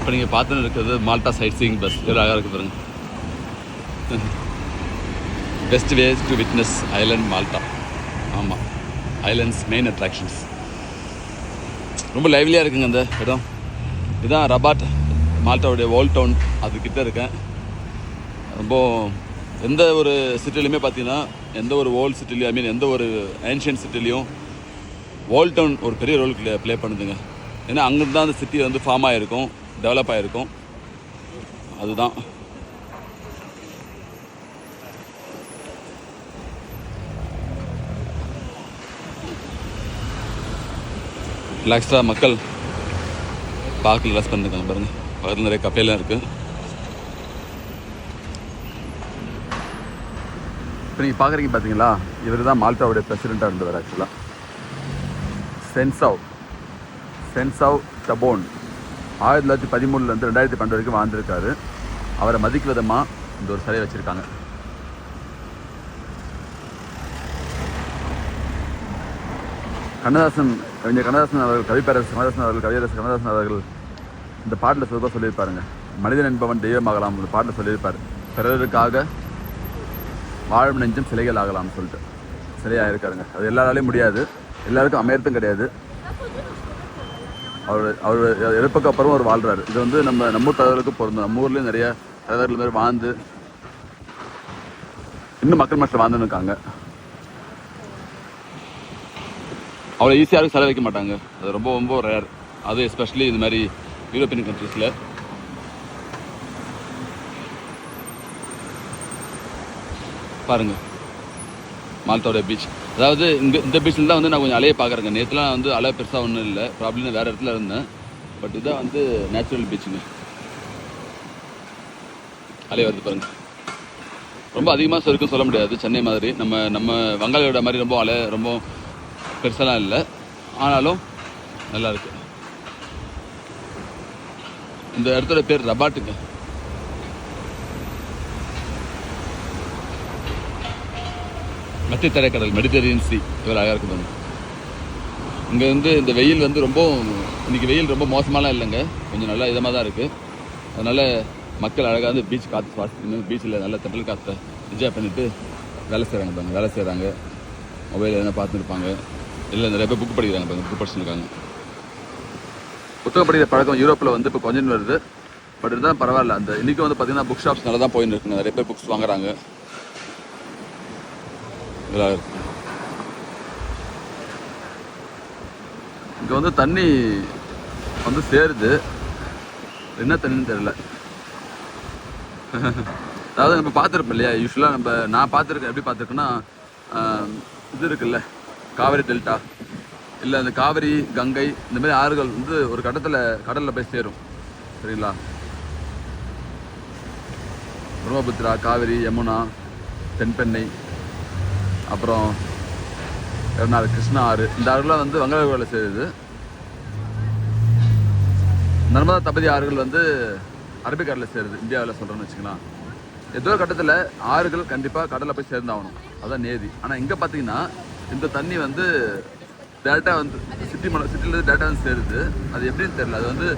இப்போ நீங்கள் பார்த்துன்னு இருக்கிறது மால்டா சைட் சீயிங் பஸ் எவ்வளோ அழகாக இருக்கு பாருங்க. Best ways to witness island Malta ஆமாம் ஐலண்ட்ஸ் மெயின் அட்ராக்ஷன்ஸ் ரொம்ப லைவ்லியாக இருக்குங்க அந்த இடம். இதுதான் ரபாட் மால்டாவுடைய ஓல்ட் டவுன் அதுக்கிட்ட இருக்கேன். ரொம்ப எந்த ஒரு சிட்டிலையுமே பார்த்தீங்கன்னா எந்த ஒரு ஓல்ட் சிட்டிலையும் ஐ மீன் எந்த ஒரு ஏன்ஷியன்ட் சிட்டிலையும் ஓல்ட் டவுன் ஒரு பெரிய ரோல் ப்ளே பண்ணுதுங்க. ஏன்னா அங்கிருந்து தான் அந்த சிட்டி வந்து ஃபார்ம் ஆகிருக்கும் டெவலப் ஆகிருக்கும் அதுதான். ரிலாக்ஸ்டாக மக்கள். பார்க்கில் ரிலாக்ஸ் பண்ணிருக்காங்க பாருங்கள் பக்கத்தில் நிறைய கஃபேலாம் இருக்குது இப்போ நீங்கள் பார்க்குறீங்க பார்த்தீங்களா இவர் தான் மால்டாவுடைய பிரசிடெண்ட்டாக இருந்தவர் ஆக்சுவலாக சென்சாவ். சென்சாவ் டபோன் ஆயிரத்தி தொள்ளாயிரத்தி பதிமூணுலேருந்து ரெண்டாயிரத்தி பன்னெண்டு வரைக்கும் வாழ்ந்திருக்காரு. அவரை மதிக்கும் விதமாக இந்த ஒரு சிலையை வச்சுருக்காங்க. கண்ணதாசன் கவிஞர் கண்ணதாசன் அவர்கள் கவிப்பேரரசு கண்ணதாசன் அவர்கள் கவியரசு கண்ணதாசன் அவர்கள் இந்த பாட்டில் சொல்லுவா சொல்லியிருப்பாருங்க. மனிதன் என்பவன் தெய்வமாகலாம் இந்த பாட்டில் சொல்லியிருப்பார். பிறருக்காக வாழும் நெஞ்சம் சிலைகள் ஆகலாம்னு சொல்லிட்டு. சிலையாக இருக்காருங்க. அது எல்லாராலையும் முடியாது. எல்லாருக்கும் அமையறதும் கிடையாது. அவர் அவர் இறப்புக்கு அப்புறம் அவர் வாழ்றாரு. இது வந்து நம்ம நம்ம ஊர் தலைவர்களுக்கு நம்ம ஊர்லேயும் நிறைய தலைவர்கள் மாதிரி வாழ்ந்து இன்னும் மக்கள் மனசில் வாழ்ந்துன்னு இருக்காங்க. அவ்வளோ ஈஸியாக செலவு வைக்க மாட்டாங்க. அது ரொம்ப ரொம்ப ரேர் அது எஸ்பெஷலி இந்த மாதிரி யூரோப்பியன் கண்ட்ரீஸில் பாருங்கள் மால்டாவோட பீச் அதாவது இங்கே இந்த பீச்சில் தான் வந்து நான் கொஞ்சம் அலையை பார்க்குறேங்க நேற்றுலாம் வந்து அலை பெருசாக ஒன்றும் இல்லை. ப்ராப்ளம் வேறு இடத்துல இருந்தேன். பட் இதுதான் வந்து நேச்சுரல் பீச்சுங்க அலை வருது பாருங்க. ரொம்ப அதிகமாக இருக்குன்னு சொல்ல முடியாது. சென்னை மாதிரி. நம்ம நம்ம வங்காளியோட மாதிரி ரொம்ப அலை ரொம்ப பெருசாலாம் இல்லை. ஆனாலும் நல்லா இருக்கு. இந்த இடத்தோட பேர் ரபாட்டுங்க. மத்திய தரைக்கடல் மெடிட்டரேனியன் சி இவ்வளோ அழகாக இருக்கு இங்கே வந்து இந்த வெயில் வந்து ரொம்ப இன்னைக்கு வெயில் ரொம்ப மோசமாலாம் இல்லைங்க. கொஞ்சம் நல்லா இதமாக தான் இருக்குது அதனால் மக்கள் அழகாக வந்து பீச் காற்று சுவாசிக்கணும் பீச்சில் நல்ல தட்டல் காற்றை என்ஜாய் பண்ணிவிட்டு வேலை செய்கிறாங்க பாருங்க. வேலை செய்கிறாங்க மொபைல் எதனா பார்த்துருப்பாங்க. இல்லை நிறைய பேர் புக் படிக்கிறாங்க பாருங்க. புக் படிச்சுருக்காங்க புத்தகம் படிக்கிற பழக்கம் யூரோப்பில் வந்து இப்போ கொஞ்சம் வருது. பட் இருந்தால் பரவாயில்ல. அந்த இன்றைக்கும் வந்து பார்த்தீங்கன்னா புக் ஷாப்ஸ் நல்லா தான் போயின்னு இருக்குங்க. நிறைய பேர் புக்ஸ் வாங்குறாங்க. இதெல்லாம் இருக்கு இங்கே வந்து தண்ணி வந்து சேருது. என்ன தண்ணின்னு தெரியல. அதாவது நம்ம பார்த்துருப்போம் இல்லையா? யூஸ்வலாக நம்ம நான் பார்த்துருக்கேன் எப்படி பார்த்துருக்கேன்னா இது இருக்குல்ல காவிரி டெல்டா. இல்லை அந்த காவிரி கங்கை இந்த மாதிரி ஆறுகள் வந்து ஒரு கட்டத்தில் கடலில் போய் சேரும். சரிங்களா? பிரம்மபுத்திரா காவிரி யமுனா தென்பெண்ணை அப்புறம் எறநாடு கிருஷ்ணா ஆறு. இந்த ஆறுலாம் வந்து வங்காளவில் சேருது நர்மதா தபதி ஆறுகள் வந்து அரபிக்கடலில் சேருது இந்தியாவில் சொல்கிறேன்னு வச்சுக்கலாம். ஏதோ ஒரு கட்டத்தில் ஆறுகள் கண்டிப்பாக கடலில் போய் சேர்ந்தாகணும். அதுதான் நேதி. ஆனால் இங்கே பார்த்தீங்கன்னா இந்த தண்ணி வந்து டேரெக்டாக வந்து சிட்டி மலை சிட்டிலேருந்து டேரெக்டாக வந்து சேருது. அது எப்படின்னு தெரியல. அது வந்து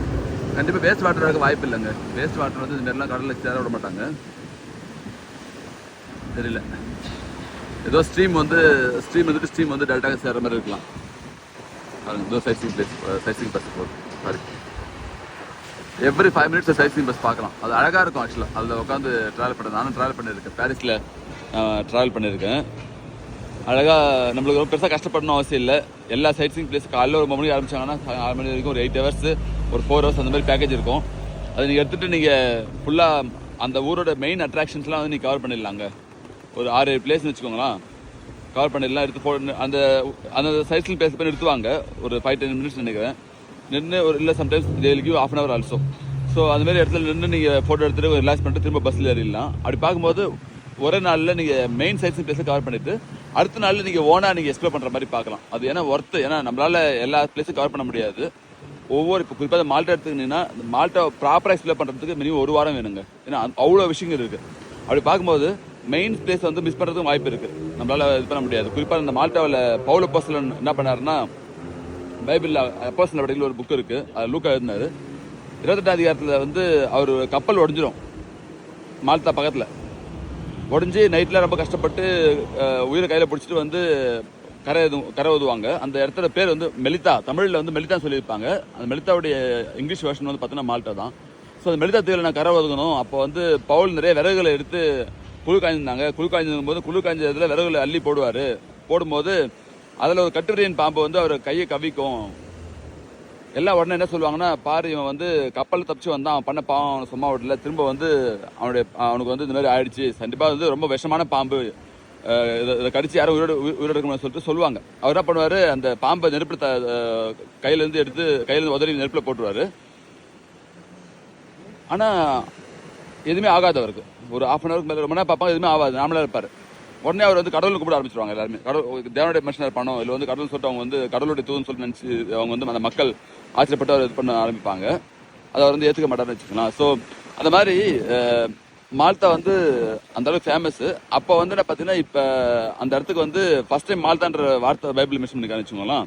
கண்டிப்பாக வேஸ்ட் வாட்டர் இருக்க வாய்ப்பு இல்லைங்க. வேஸ்ட் வாட்டர் வந்து இந்த மாதிரிலாம் கடலில் சேர விட மாட்டாங்க. தெரியல. ஏதோ ஸ்ட்ரீம் வந்து ஸ்ட்ரீம் வந்துட்டு ஸ்ட்ரீம் வந்து டேரெக்டாக சேர்ற மாதிரி இருக்கலாம். பாருங்க இதோ சைசிங் பிளேஸ் சைசிங் பஸ் போகுது. Sorry every five minutes sizing bus பார்க்கலாம். அது அழகாக இருக்கும் ஆக்சுவலாக அதில் உட்காந்து ட்ராவல் பண்ண நானும் ட்ராவல் பண்ணியிருக்கேன். பாரிஸில் ட்ராவல் பண்ணியிருக்கேன். அழகாக நம்மளுக்கு ரொம்ப பெருசாக கஷ்டப்படணும் அவசியம் இல்லை. எல்லா சைட் பிளேஸ் காலையில் ஒரு மணிக்கு ஆரம்பிச்சாங்கன்னா ஆறு மணி வரைக்கும் ஒரு எயிட் ஹவர்ஸ் ஒரு ஃபோர் ஹவர்ஸ் அந்த மாதிரி பேக்கேஜ் இருக்கும். அதை நீங்கள் எடுத்துகிட்டு நீங்கள் ஃபுல்லாக அந்த ஊரோட மெயின் அட்ராக்ஷன்ஸ்லாம் வந்து நீங்கள் கவர் பண்ணிடலாங்க. ஒரு ஆறு ஏழு பிளேஸ்னு வச்சுக்கோங்களேன். கவர் பண்ணிடலாம் எடுத்து போ அந்த அந்த சைஸில் பேச பண்ணி எடுத்துவாங்க ஒரு ஃபைவ் டென் மினிட்ஸ் நினைக்கிறேன். நின்று ஒரு இல்லை sometimes daily give of an hour also so அந்தமாரி இடத்துல நின்று நீங்கள் ஃபோட்டோ எடுத்துகிட்டு ரிலாக்ஸ் பண்ணிட்டு திரும்ப பஸ்ஸில் ஏறிடலாம். அப்படி பார்க்கும்போது ஒரே நாளில் நீங்கள் மெயின் சைட்ஸ் பிளேஸை கவர் பண்ணிட்டு அடுத்த நாளில் நீங்கள் ஓனாக நீங்கள் எக்ஸ்ப்ளோர் பண்ணுற மாதிரி பார்க்கலாம். அது ஏன்னா ஒர்த்து ஏன்னா நம்மளால் எல்லா பிளேஸும் கவர் பண்ண முடியாது. ஒவ்வொரு இப்போ குறிப்பாக மால்ட்டா எடுத்துக்கிட்டீங்கன்னா இந்த மால்ட்டா ப்ராப்பராக எக்ஸ்ப்ளோர் பண்ணுறதுக்கு மினிமம் ஒரு வாரம் வேணுங்க. ஏன்னா அவ்வளோ விஷயங்கள் இருக்குது அப்படி பார்க்கும்போது மெயின் பிளேஸ் வந்து மிஸ் பண்ணுறதுக்கும் வாய்ப்பு இருக்குது நம்மளால் இது பண்ண முடியாது. குறிப்பாக இந்த மால்ட்டாவில் பவுல பர்சலன் என்ன பண்ணாருன்னா பைபிளில் அப்போசல் அப்படிங்கிற ஒரு புக் இருக்குது அது லூக்கா எழுதினாரு. இருபத்தெட்டாம் அதிகாரத்தில் வந்து அவர் கப்பல் உடஞ்சிரும் மால்தா பக்கத்தில். உடஞ்சி நைட்டில் ரொம்ப கஷ்டப்பட்டு உயிரை கையில் பிடிச்சிட்டு வந்து கரை எது கரை ஓதுவாங்க அந்த இடத்துல பேர் வந்து மெலிதா தமிழில் வந்து மெலிதா சொல்லியிருப்பாங்க. அந்த மெலிதாவுடைய இங்கிலீஷ் வெர்ஷன் வந்து பார்த்தீங்கன்னா மால்டா தான். ஸோ அந்த மெலிதா தீவில் நான் கரை ஒதுக்கணும் அப்போ வந்து பவுல் நிறைய விறகுகளை எடுத்து குளிர் காய்ஞ்சிருந்தாங்க குளிர் காய்ஞ்சிருக்கும் போது குளிர் காய்ஞ்ச விறகுல அள்ளி போடுவார். போடும்போது அதில் ஒரு கட்டுரையின் பாம்பு வந்து அவர் கையை கவிக்கும். எல்லாம் உடனே என்ன சொல்லுவாங்கன்னா பாரு இவன் வந்து கப்பல் தப்பிச்சு வந்தான். அவன் பண்ண பாவம் அவனை சும்மா விடல. திரும்ப வந்து அவனுடைய அவனுக்கு வந்து இந்த மாதிரி ஆயிடுச்சு. கண்டிப்பாக வந்து ரொம்ப விஷமான பாம்பு. இதை கடிச்சு யாரும் உயிரோடு உயிர் உயிரோடு இருக்கணும்னு சொல்லிட்டு சொல்லுவாங்க. அவர் என்ன பண்ணுவார்? அந்த பாம்பை நெருப்பில் த கையிலேருந்து எடுத்து கையிலேருந்து உதறி நெருப்பில் போட்டுருவாரு. ஆனால் எதுவுமே ஆகாது அவருக்கு. ஒரு ஆஃப் அன் ஹவருக்கு மேலே ரொம்ப நேரம் பார்ப்பாங்க எதுவுமே ஆகாது. நார்மலாக இருப்பார். உடனே அவர் வந்து கடவுள் கூப்பிட ஆரம்பிச்சிருவாங்க எல்லாருமே. கடவுள் தேவனுடைய மனுஷனர் பணம் இல்லை வந்து கடவுள் சொல்லிட்டு அவங்க வந்து கடவுளுடைய தூதுன்னு சொல்லி நினச்சி அவங்க வந்து அந்த மக்கள் ஆச்சரியப்பட்டு அவர் இது பண்ண ஆரம்பிப்பாங்க. அதை அவர் வந்து ஏற்றுக்க மாட்டார்னு வச்சுக்கலாம் ஸோ அந்த மாதிரி மால்தா வந்து அந்த அளவுக்கு ஃபேமஸ் அப்போ வந்து என்ன பார்த்தீங்கன்னா இப்போ அந்த இடத்துக்கு வந்து ஃபர்ஸ்ட் டைம் மால்தான்ற வார்த்தை பைபிள் மிஷன் பண்ணி வச்சுக்கோங்களேன்.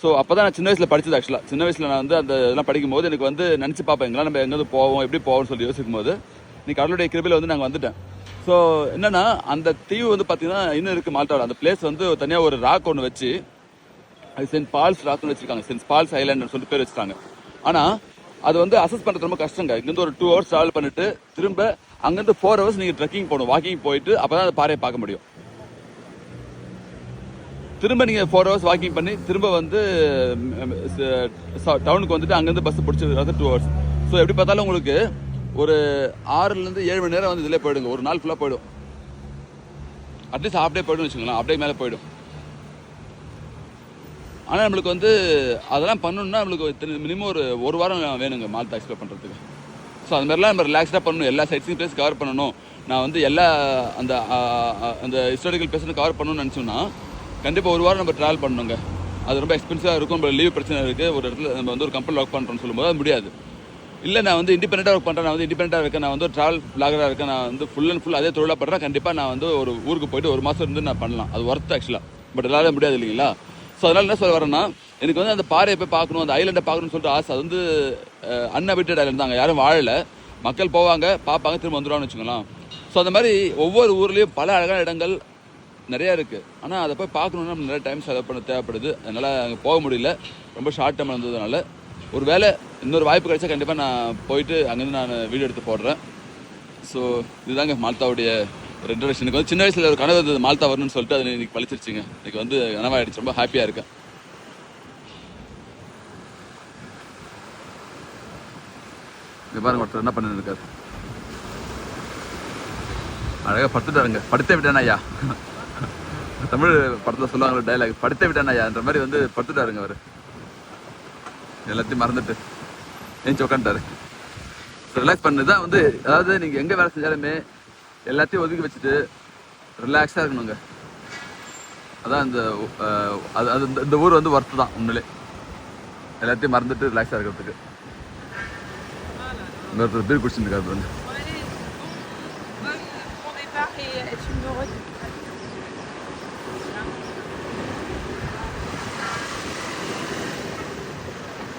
ஸோ அப்போ தான் நான் சின்ன வயசில் படித்தது ஆக்சுவலாக சின்ன வயசில் நான் வந்து அந்த இதெல்லாம் படிக்கும்போது எனக்கு வந்து நினச்சி பார்ப்பேன் எங்கெல்லாம் நம்ம எங்கேருந்து போவோம் எப்படி போவோம்னு சொல்லி யோசிக்கும் போது இன்னைக்கு கடவுளுடைய கிருபையில் வந்து நாங்கள் வந்துட்டேன் ஸோ என்னென்னா அந்த தீவு வந்து பார்த்தீங்கன்னா இன்னும் இருக்குது மால்டாவில். அந்த பிளேஸ் வந்து தனியாக ஒரு ராக் ஒன்று வச்சு அது சென்ட் பால்ஸ் ராக்னு வச்சுருக்காங்க. சென்ட் பால்ஸ் ஐலாண்ட் சொல்லிட்டு பேர் வச்சுருக்காங்க. ஆனால் அது வந்து அசஸ் பண்ணுறது ரொம்ப கஷ்டங்க. இங்கேருந்து ஒரு டூ ஹவர்ஸ் ட்ராவல் பண்ணிட்டு திரும்ப அங்கேருந்து ஃபோர் ஹவர்ஸ் நீங்கள் ட்ரெக்கிங் போகணும் வாக்கிங் போயிட்டு அப்போ தான் அந்த பாறையை பார்க்க முடியும். திரும்ப நீங்கள் ஃபோர் ஹவர்ஸ் வாக்கிங் பண்ணி திரும்ப வந்து டவுனுக்கு வந்துட்டு அங்கேருந்து பஸ் பிடிச்சி டூ ஹவர்ஸ் ஸோ எப்படி பார்த்தாலும் உங்களுக்கு ஒரு ஆறுலேருந்து ஏழு மணி நேரம் வந்து இதிலே போயிடுங்க. ஒரு நாள் ஃபுல்லாக போயிடும். அட்லீஸ்ட் ஹாஃப் டே போய்டும் வச்சுக்கலாம் ஹாஃப் டே மேலே போயிடும். ஆனால் நம்மளுக்கு வந்து அதெல்லாம் பண்ணணும்னா நம்மளுக்கு மினிமம் ஒரு ஒரு வாரம் வேணுங்க மால்தா எக்ஸ்ப்ளோர் பண்ணுறதுக்கு ஸோ அது மாதிரிலாம் நம்ம ரிலாக்ஸ்டாக பண்ணணும். எல்லா சைட்ஸையும் பிளேஸ் கவர் பண்ணணும். நான் வந்து எல்லா அந்த அந்த ஹிஸ்டாரிக்கல் பிளேஸும் கவர் பண்ணணும்னு நினச்சோம்னா கண்டிப்பாக ஒரு வாரம் நம்ம ட்ராவல் பண்ணணுங்க. அது ரொம்ப எக்ஸ்பென்சிவாக இருக்கும் நம்ம லீவ் பிரச்சனை இருக்குது ஒரு இடத்துல நம்ம வந்து ஒரு கம்பெனி ஒர்க் பண்ணுறோம்னு சொல்லும்போது அது முடியாது. இல்லை நான் வந்து இண்டிபெண்ட்டாக ஒர்க் பண்ணுறேன் நான் வந்து இண்டிபெண்ட்டாக இருக்கேன். நான் வந்து ஒரு ட்ராவல் பிளாகராக இருக்கேன். நான் வந்து ஃபுல் அண்ட் ஃபுல் அதே தொழிலாக பண்ணுறேன் கண்டிப்பாக நான் வந்து ஒரு ஊருக்கு போயிட்டு ஒரு மாதம் இருந்து நான் பண்ணலாம். அது ஒர்த் ஆக்சுவலாக பட் எல்லாரும் முடியாது இல்லைங்களா? ஸோ அதனால் என்ன சொல்ல வரேன்னா எனக்கு வந்து அந்த பாறையை போய் பார்க்கணும் அந்த ஐலண்டை பார்க்கணும்னு சொல்லிட்டு ஆசை. அது வந்து அன்ஹபிட்டட் ஐலண்ட் தாங்க. யாரும் வாழலை. மக்கள் போவாங்க பார்ப்பாங்க திரும்ப வந்துடுவான்னு வச்சுக்கலாம் ஸோ அந்த மாதிரி ஒவ்வொரு ஊர்லேயும் பல அழகான இடங்கள் நிறையா இருக்குது ஆனால் அதை போய் பார்க்கணுன்னா நம்ம நிறைய டைம் செலவு பண்ண தேவைப்படுது. அதனால் அங்கே போக முடியல. ரொம்ப ஷார்ட் டைம் இருந்ததுனால. ஒரு வேளை இன்னொரு வாய்ப்பு கிடைச்சா கண்டிப்பாக நான் போயிட்டு அங்கேருந்து நான் வீடியோ எடுத்து போடுறேன். ஸோ இதுதாங்க மால்தாவுடைய ஒரு இன்ட்ரடக்ஷன் எனக்கு வந்து சின்ன வயசில் ஒரு கனவு இருந்தது மால்தா வரணும்னு சொல்லிட்டு அது இன்னைக்கு பழிச்சிருச்சுங்க. இன்னைக்கு வந்து கனவாயிடுச்சு. ரொம்ப ஹாப்பியாக இருக்கேன். இங்கே பாருங்க ஒருத்தர் என்ன பண்ணிருக்காரு இருக்காரு. படுத்துட்டாருங்க. படுத்தே விட்டானா ஐயா. தமிழ் படத்தில் சொல்லுவாங்க டைலாக் படுத்தே விட்டானா ஐயான்ற மாதிரி வந்து படுத்துட்டாருங்க அவர். எல்லாத்தையும் மறந்துட்டு ஏஞ்சி உட்காந்துட்டாரு ரிலாக்ஸ் பண்ணதுதான் வந்து அதாவது நீங்கள் எங்கே வேலை செஞ்சாலுமே எல்லாத்தையும் ஒதுக்கி வச்சுட்டு ரிலாக்ஸாக இருக்கணுங்க. அதான் இந்த அது அது இந்த- இந்த ஊர் வந்து ஒர்த்து தான் உண்மையிலே. எல்லாத்தையும் மறந்துட்டு ரிலாக்ஸாக இருக்கிறதுக்கு. இன்னொருத்தர் பீர் குடிச்சுட்டு வந்து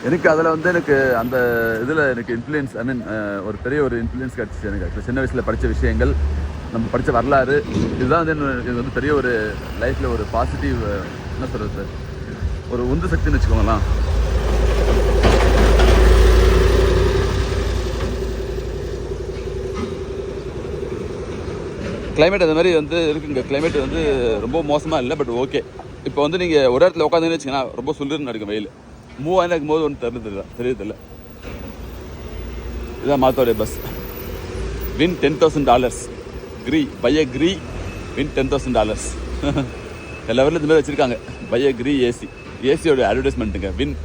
எனக்கு அதில் வந்து எனக்கு அந்த இதில் எனக்கு இன்ஃப்ளூயன்ஸ் ஐ மீன் ஒரு பெரிய ஒரு இன்ஃப்ளூயன்ஸ் கிடச்சிச்சு எனக்கு. இப்போ சின்ன வயசில் படித்த விஷயங்கள் நம்ம படித்த வரலாறு இதுதான் வந்து இது வந்து பெரிய ஒரு லைஃப்பில் ஒரு பாசிட்டிவ் என்ன சொல்கிறது ஒரு உந்து சக்தின்னு வச்சுக்கோங்களேன். கிளைமேட் அந்த மாதிரி வந்து இருக்குங்க. கிளைமேட் வந்து ரொம்ப மோசமாக இல்லை பட் ஓகே இப்போ வந்து நீங்கள் ஒரு இடத்துல உட்காந்துன்னு வச்சிங்கன்னா ரொம்ப சுல்லுன்னு நடக்கும் வெயில். மூவ் போது இருக்கும்போது ஒன்றும் தெரிஞ்சதில்ல தெரியதில்ல இதான் மாத்தோடைய bus win ten thousand dollars க்ரீ பைய க்ரீ வின் டென் தௌசண்ட் டாலர்ஸ் எல்லா ஊரில் இந்த மாதிரி வச்சுருக்காங்க. பைய க்ரீ ஏசி ஏசியோட அட்வர்டைஸ்மெண்ட்டுங்க win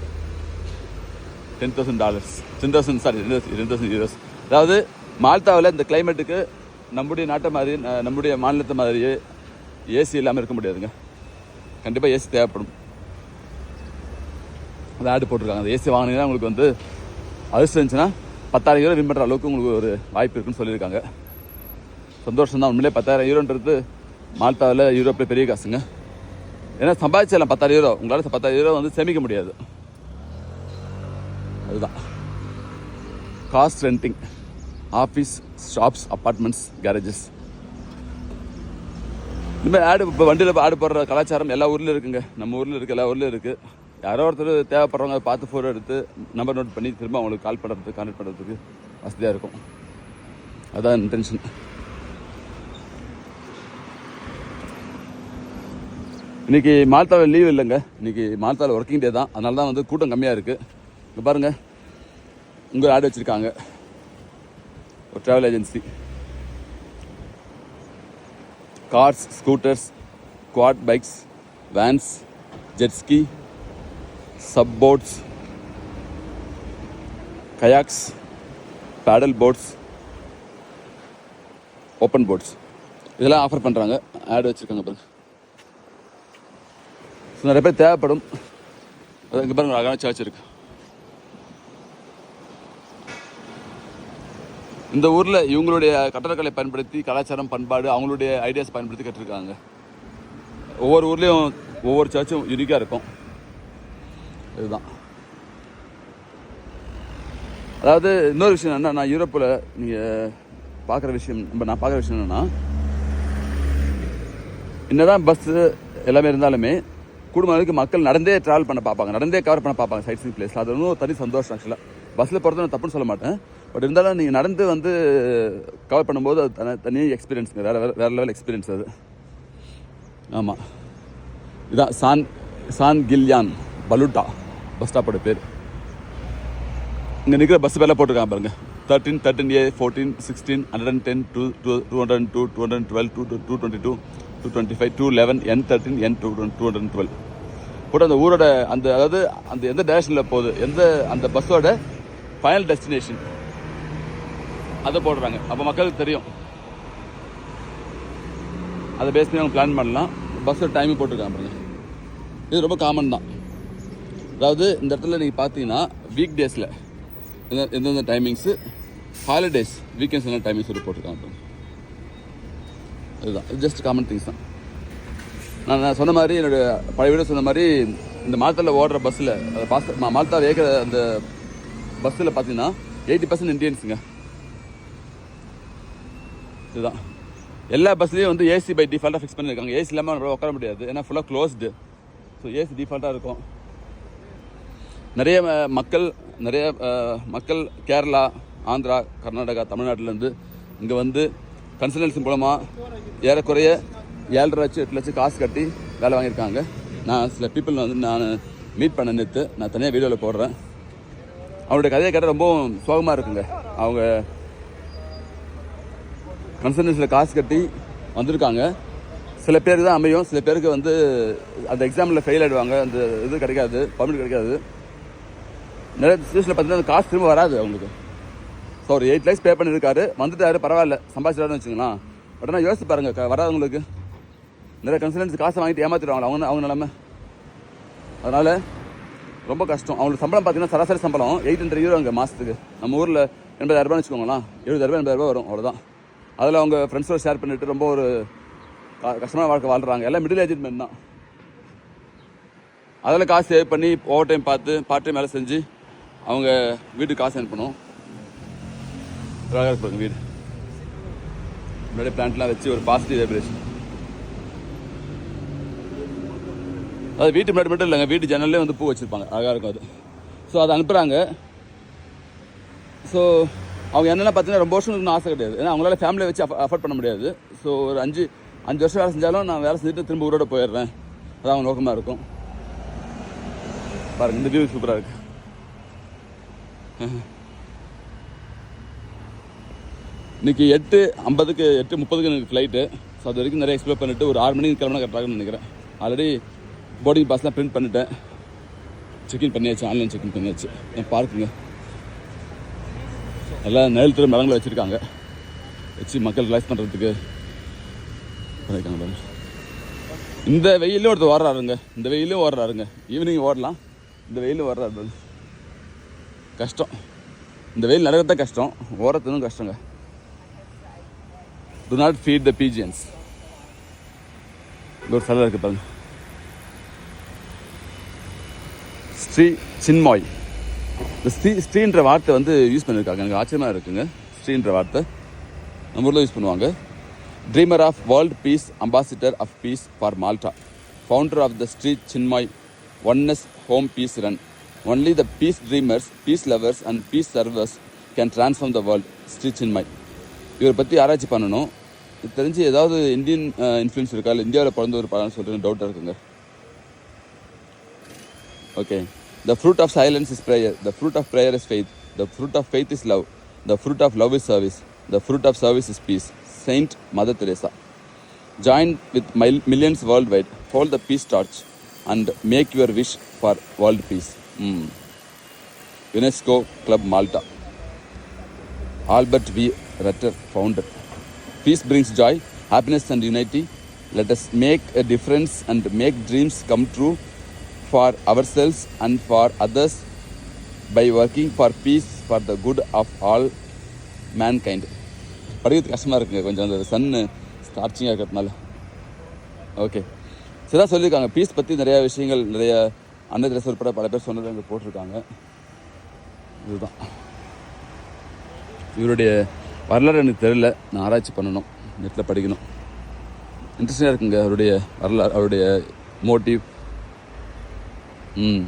ten thousand dollars ten thousand sorry ten thousand euros அதாவது மால்தாவில் இந்த கிளைமேட்டுக்கு நம்முடைய நாட்டை மாதிரி நம்முடைய மாநிலத்தை மாதிரியே ஏசி இல்லாமல் இருக்க முடியாதுங்க. கண்டிப்பாக ஏசி தேவைப்படும். அந்த ஆடு போட்டிருக்காங்க. அந்த ஏசி வாங்கினீங்கன்னா உங்களுக்கு வந்து அதிர்ஷ்டம் இருந்துச்சுன்னா பத்தாயிரம் யூரோ வின் பண்ணுற அளவுக்கு உங்களுக்கு ஒரு வாய்ப்பு இருக்குன்னு சொல்லியிருக்காங்க. சந்தோஷம் தான் உண்மையிலே பத்தாயிரம் யூரோன்றது மால்தாவில் யூரோப்பில் பெரிய காசுங்க. ஏன்னா சம்பாதிச்சிடலாம். பத்தாயிரம் யூரோ உங்களால் பத்தாயிரம் யூரோ வந்து சேமிக்க முடியாது. அதுதான். Cost renting office shops apartments garages இந்த மாதிரி ஆடு இப்போ வண்டியில் ஆடு போடுற கலாச்சாரம் எல்லா ஊர்லேயும் இருக்குங்க. நம்ம ஊரில் இருக்குது எல்லா ஊர்லேயும் இருக்குது யாரோ ஒருத்தர் தேவைப்படுறவங்க பார்த்து ஃபோட்டோ எடுத்து நம்பர் நோட் பண்ணி திரும்ப அவங்களுக்கு கால் பண்ணுறதுக்கு கான்டெக்ட் பண்ணுறதுக்கு வசதியாக இருக்கும். அதான் இன்டென்ஷன் இன்னைக்கு மால்தாவில் லீவ் இல்லைங்க. இன்றைக்கி மால்தாவில் ஒர்க்கிங் டே தான். அதனால தான் வந்து கூட்டம் கம்மியாக இருக்குது இங்கே பாருங்கள் உங்கள் ஆடு வச்சுருக்காங்க. ஒரு travel agency cars scooters quad bikes vans jet ski SUP boats kayaks paddle boats open boats இதெல்லாம் ஆஃபர் பண்ணுறாங்க ஆட் வச்சுருக்காங்க பாருங்க. ஸோ நிறைய பேர் தேவைப்படும். அது இங்கே பாருங்க அழகான சர்ச் இருக்கு. இந்த ஊரில் இவங்களுடைய கட்டடக்கலை பயன்படுத்தி கலாச்சாரம் பண்பாடு அவங்களுடைய ஐடியாஸ் பயன்படுத்தி கட்டிருக்காங்க. ஒவ்வொரு ஊர்லேயும் ஒவ்வொரு சர்ச்சும் யூனிக்காக இருக்கும். இதுதான். அதாவது இன்னொரு விஷயம் என்ன நான் யூரோப்பில் நீங்கள் பார்க்குற விஷயம் நம்ம நான் பார்க்குற விஷயம் என்னென்னா என்னதான் பஸ்ஸு எல்லாமே இருந்தாலுமே குடும்ப அளவுக்கு மக்கள் நடந்தே ட்ராவல் பண்ண பார்ப்பாங்க நடந்தே கவர் பண்ண பார்ப்பாங்க சைட் சீன் பிளேஸ் அது ஒன்றும் தனி சந்தோஷம் ஆக்சுவலாக பஸ்ஸில் போகிறது நான் தப்புன்னு சொல்ல மாட்டேன். பட் இருந்தாலும் நீங்கள் நடந்து வந்து கவர் பண்ணும்போது அது தனி தனி எக்ஸ்பீரியன்ஸுங்க வேறு வேறு வேறு லெவல் எக்ஸ்பீரியன்ஸ் அது. ஆமாம் இதான் San San Giljan Balluta. Bus ஸ்டாப்போட பேர். இங்கே நிற்கிற பஸ் பேரில் போட்டிருக்காங்க பாருங்க. Thirteen thirteen A fourteen sixteen hundred and ten two two two hundred two two hundred twelve two two twenty two two twenty five two eleven N thirteen N two two hundred twelve போட்டு அந்த ஊரோட அந்த அதாவது அந்த எந்த டேரக்ஷனில் போகுது எந்த அந்த பஸ்ஸோட ஃபைனல் டெஸ்டினேஷன் அதை போடுறாங்க. அப்போ மக்களுக்கு தெரியும். அதை பேஸ் பண்ணி அவங்க பிளான் பண்ணலாம். பஸ்ஸோட டைமிங் போட்டிருக்காங்க பாருங்க. இது ரொம்ப காமன் தான். அதாவது இந்த இடத்துல நீங்கள் பார்த்தீங்கன்னா வீக் டேஸில் எந்தெந்த டைமிங்ஸு ஹாலிடேஸ் வீக்கெண்ட்ஸ் என்ன டைமிங்ஸ் சொல்லி போட்டிருக்காங்க இதுதான் ஜஸ்ட் காமன் திங்ஸ் தான். நான் நான் சொன்ன மாதிரி என்னோட பழைய வீடு சொன்ன மாதிரி இந்த மால்தாவில் ஓடுற பஸ்ஸில் பாஸ் மால்தா ஏற்கிற அந்த பஸ்ஸில் பார்த்தீங்கன்னா எயிட்டி பர்சன்ட் இந்தியன்ஸுங்க இதுதான். எல்லா பஸ்லேயும் வந்து ஏசி பை டிஃபால்ட்டாக ஃபிக்ஸ் பண்ணியிருக்காங்க ஏசி இல்லாமல் உட்கார முடியாது. ஏன்னா ஃபுல்லாக க்ளோஸ்டு ஸோ ஏசி டிஃபால்ட்டாக இருக்கும். நிறைய மக்கள் நிறைய மக்கள் கேரளா ஆந்திரா கர்நாடகா தமிழ்நாட்டிலேருந்து இங்கே வந்து கன்சல்டன்சி மூலமாக ஏறக்குறைய ஏழரை லட்சம் எட்டு லட்சம் காசு கட்டி வேலை வாங்கியிருக்காங்க. நான் சில பீப்புள் வந்து நான் மீட் பண்ண நேற்று நான் தனியாக வீடியோவில் போடுறேன். அவருடைய கதையை கேட்டால் ரொம்பவும் சோகமாக இருக்குங்க. அவங்க கன்சல்டன்சியில் காசு கட்டி வந்திருக்காங்க. சில பேர் தான் அமையும். சில பேருக்கு வந்து அந்த எக்ஸாமில் ஃபெயில் ஆகிடுவாங்க அந்த இது கிடைக்காது பர்மிட் கிடைக்காது. நிறைய சுச்சுவேஷனில் பார்த்தீங்கன்னா காசு திரும்ப வராது அவங்களுக்கு. ஸோ ஒரு எயிட் லேக்ஸ் பே பண்ணியிருக்காரு. வந்துட்டாரு பரவாயில்ல. சம்பாதிச்சிட்டாருன்னு வச்சுங்களேன் பட் ஆனால் யோசிச்சு பாருங்கள் க- வராதவங்களுக்கு நிறைய கன்சல்டன்ஸ் காசை வாங்கிட்டு ஏமாத்திடுவாங்க அவங்க அவங்க நிலமை. அதனால் ரொம்ப கஷ்டம். அவங்களுக்கு சம்பளம் பார்த்தீங்கன்னா சராசரி சம்பளம் எயிட் ஹண்ட்ரட் யூரோ அங்கே மாதத்துக்கு நம்ம ஊரில் எண்பதாயிரரூபான்னு வச்சுக்கோங்களேன். எழுபதாயிரரூபா எண்பதாயிரரூபா வரும். அவ்வளோதான் அதில் அவங்க ஃப்ரெண்ட்ஸோட ஷேர் பண்ணிட்டு ரொம்ப ஒரு கஷ்டமான வாழ்க்கை வாழ்கிறாங்க எல்லாம் மிடில் ஏஜ் மென் தான். அதில் காசு சேவ் பண்ணி ஓவர் டைம் பார்த்து பார்ட் டைம் வேலை செஞ்சு அவங்க வீட்டுக்கு காசு அனுப்பணும். அழகாக இருப்பாங்க வீடு. முன்னாடி பிளான்ட்லாம் வச்சு ஒரு பாசிட்டிவ் வைப்ரேஷன் அது வீட்டு முன்னாடி மட்டும் இல்லைங்க வீட்டு ஜன்னல்லே வந்து பூ வச்சுருப்பாங்க. அழகாக இருக்கும் அது. ஸோ அதை அனுப்புகிறாங்க ஸோ அவங்க என்னென்ன பார்த்தீங்கன்னா ரொம்ப வருஷம் இருக்கணும்னு ஆசை கிடையாது. ஏன்னா அவங்களால ஃபேமிலியை வச்சு அஃபோர்ட் பண்ண முடியாது. ஸோ ஒரு அஞ்சு அஞ்சு வருஷம் வேலை செஞ்சாலும் நான் வேலை செஞ்சுட்டு திரும்ப ஊரோட போயிடுறேன். அதான் அவங்க நோக்கமாக இருக்கும். பாருங்கள் இந்த வியூ சூப்பராக இருக்குது இன்னைக்கு எட்டு ஐம்பதுக்கு எட்டு முப்பதுக்கு எனக்கு ஃப்ளைட்டு ஸோ அது வரைக்கும் நிறைய எக்ஸ்ப்ளோர் பண்ணிட்டு ஒரு ஆறு மணிக்கு கிளம்பினா கரெக்டாக நினைக்கிறேன். ஆல்ரெடி போர்டிங் பாஸ்லாம் பிரிண்ட் பண்ணிட்டேன். செக்இன் பண்ணியாச்சு ஆன்லைன் செக்இன் பண்ணியாச்சு. பார்க்குங்க எல்லாம் நிழல் திரு மரங்களை வச்சுருக்காங்க. வச்சு மக்கள் ரிலாக்ஸ் பண்ணுறதுக்கு பண்ணியிருக்காங்க இந்த வெயிலும் ஒருத்தர் ஓடுறாருங்க. இந்த வெயிலும் ஓடுறாருங்க. ஈவினிங் ஓடலாம். இந்த வெயிலும் ஓடுறாரு கஷ்டம். இந்த வெயில் நடக்கிறத கஷ்டம். ஓரத்துனும் கஷ்டங்க. Do not feed the pigeons ஒரு சிலை இருக்கு பாருங்க. ஸ்ரீ சின்மாய். இந்த ஸ்ரீ ஸ்ரீன்ற வார்த்தை வந்து யூஸ் பண்ணியிருக்காங்க எனக்கு ஆச்சரியமாக இருக்குங்க. ஸ்ரீன்ற வார்த்தை. நம்ம ஊரில் யூஸ் பண்ணுவாங்க. Dreamer of world peace ambassador of peace for Malta founder of the Sri Chinmoy oneness home peace run only the peace dreamers peace lovers and peace servers can transform the world stitch in my இவரை பற்றி ஆராய்ச்சி பண்ணணும் இது தெரிஞ்சு ஏதாவது Indian influence இருக்கா இல்லை இந்தியாவில் பிறந்த ஒரு படம்னு சொல்லிட்டு டவுட்டாக இருக்குங்க okay the fruit of silence is prayer the fruit of prayer is faith the fruit of faith is love the fruit of love is service the fruit of service is peace saint Mother Teresa join with mile millions world wide hold the peace torch and make your wish for world peace UNESCO Club Malta. Albert V. Rutter, founder. Peace brings joy, happiness, and unity. Let us make a difference and make dreams come true for ourselves and for others by working for peace for the good of all mankind. படிக்கிறது கஷ்டமாக இருக்குங்க கொஞ்சம் அந்த சன்னு ஸ்டார்ச்சிங்காக இருக்கிறதுனால okay சரிதான் சொல்லியிருக்காங்க piece பற்றி நிறைய விஷயங்கள் நிறைய அந்த ட்ரெஸ் உட்பட பல பேர் சொன்னது அங்கே போட்டிருக்காங்க. இதுதான். இவருடைய வரலாறு எனக்கு தெரியல. நான் ஆராய்ச்சி பண்ணணும். நெட்டில் படிக்கணும். இன்ட்ரெஸ்டிங்காக இருக்குங்க. அவருடைய வரலாறு அவருடைய மோட்டிவ் ம்.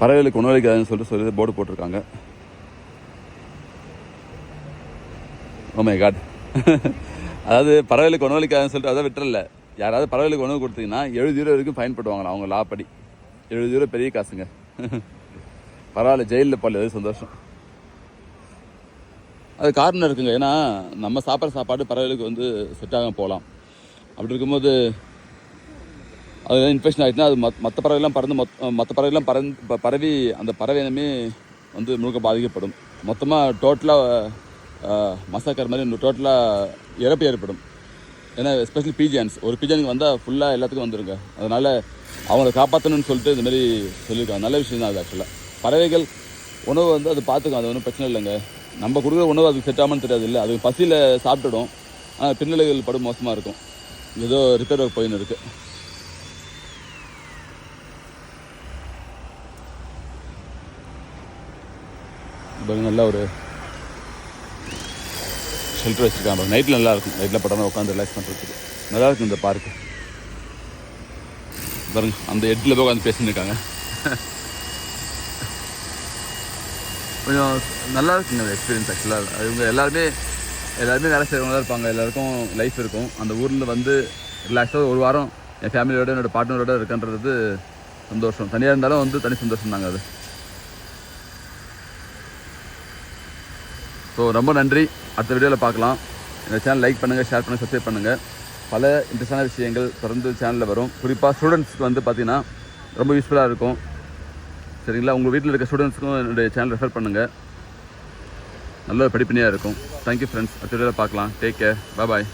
பறவைகளுக்கு உணவளிக்காதுன்னு சொல்லிட்டு சொல்லி போர்டு போட்டிருக்காங்க. Oh ஓமே காட் அதாவது பறவைகளுக்கு உணவளிக்காதுன்னு சொல்லிட்டு அதை விட்டுறல. யாராவது பறவைகளுக்கு உணவு கொடுத்தீங்கன்னா எழுபது ரூபா வரைக்கும் ஃபைன் போட்டுவாங்களா அவங்க லா படி. எழுபது ரூபா பெரிய காசுங்க. பரவாயில்ல ஜெயிலில் போல அது சந்தோஷம். அது காரணம் இருக்குங்க. ஏன்னா நம்ம சாப்பிட்ற சாப்பாடு பறவைகளுக்கு வந்து செட் ஆக போகலாம். அப்படி இருக்கும்போது அது இன்ஃபெக்ஷன் ஆகிட்டுனா அது மத் மற்ற பறவைலாம் பறந்து மொத் மற்ற பறவைலாம் பறந்து பறவி பரவி அந்த பறவை இனமே வந்து முழுக்க பாதிக்கப்படும். மொத்தமாக டோட்டலாக மசாக்கர் மாதிரி டோட்டலாக இறப்பு ஏற்படும். ஏன்னா எஸ்பெஷலி பீஜியன்ஸ் ஒரு பீஜனுக்கு வந்தால் ஃபுல்லாக எல்லாத்துக்கும் வந்துருங்க. அதனால் அவங்கள காப்பாற்றணும்னு சொல்லிட்டு இந்தமாரி சொல்லியிருக்காங்க நல்ல விஷயம் தான் அது ஆக்சுவலாக பறவைகள் உணவு வந்து அது பார்த்துக்கும் அது ஒன்றும் பிரச்சனை இல்லைங்க. நம்ம கொடுக்குற உணவு அதுக்கு செட் ஆகாமல் தெரியாது இல்லை. அது பசியில் சாப்பிட்டுடும். ஆனால் பின்னலைகள் படும் மோசமாக இருக்கும். ஏதோ ரிப்பேர் ஒர்க் போயின்னு இருக்குது பாருங்க நல்லா ஒரு ஷெல்டர் வச்சுருக்காங்க நைட்டில் நல்லா இருக்கும் நைட்டில் படம் உட்காந்து ரிலாக்ஸ் பண்ணுறதுக்கு நல்லா இருக்கும் இந்த பார்க்கு பாருங்க அந்த எட்டில் போய் உட்காந்து பேசின்னு இருக்காங்க. கொஞ்சம் நல்லா இருக்குங்க அந்த எக்ஸ்பீரியன்ஸ் ஆக்சுவலாக இவங்க எல்லாருமே எல்லாருமே வேலை செய்கிறவங்க தான் இருப்பாங்க. எல்லாருக்கும் லைஃப் இருக்கும். அந்த ஊரில் வந்து ரிலாக்ஸாக ஒரு வாரம் என் ஃபேமிலியோட என்னோட பார்ட்னரோட இருக்கன்றது சந்தோஷம். தனியாக இருந்தாலும் வந்து தனி சந்தோஷம் தாங்க அது. ஸோ ரொம்ப நன்றி. அடுத்த வீடியோவில் பார்க்கலாம். இந்த சேனல் லைக் பண்ணுங்கள் ஷேர் பண்ணுங்கள் சப்ஸ்கிரைப் பண்ணுங்கள் பல இன்ட்ரெஸ்டான விஷயங்கள் தொடர்ந்து சேனலில் வரும். குறிப்பாக ஸ்டூடெண்ட்ஸ்க்கு வந்து பார்த்திங்கன்னா ரொம்ப யூஸ்ஃபுல்லாக இருக்கும். சரிங்களா? உங்கள் வீட்டில் இருக்க ஸ்டூடெண்ட்ஸ்க்கும் என்னுடைய சேனல் ரெஃபர் பண்ணுங்கள் நல்ல ஒரு படிப்பினையாக இருக்கும் தேங்க்யூ ஃப்ரெண்ட்ஸ் அடுத்த வீடியோவில் பார்க்கலாம். Take care bye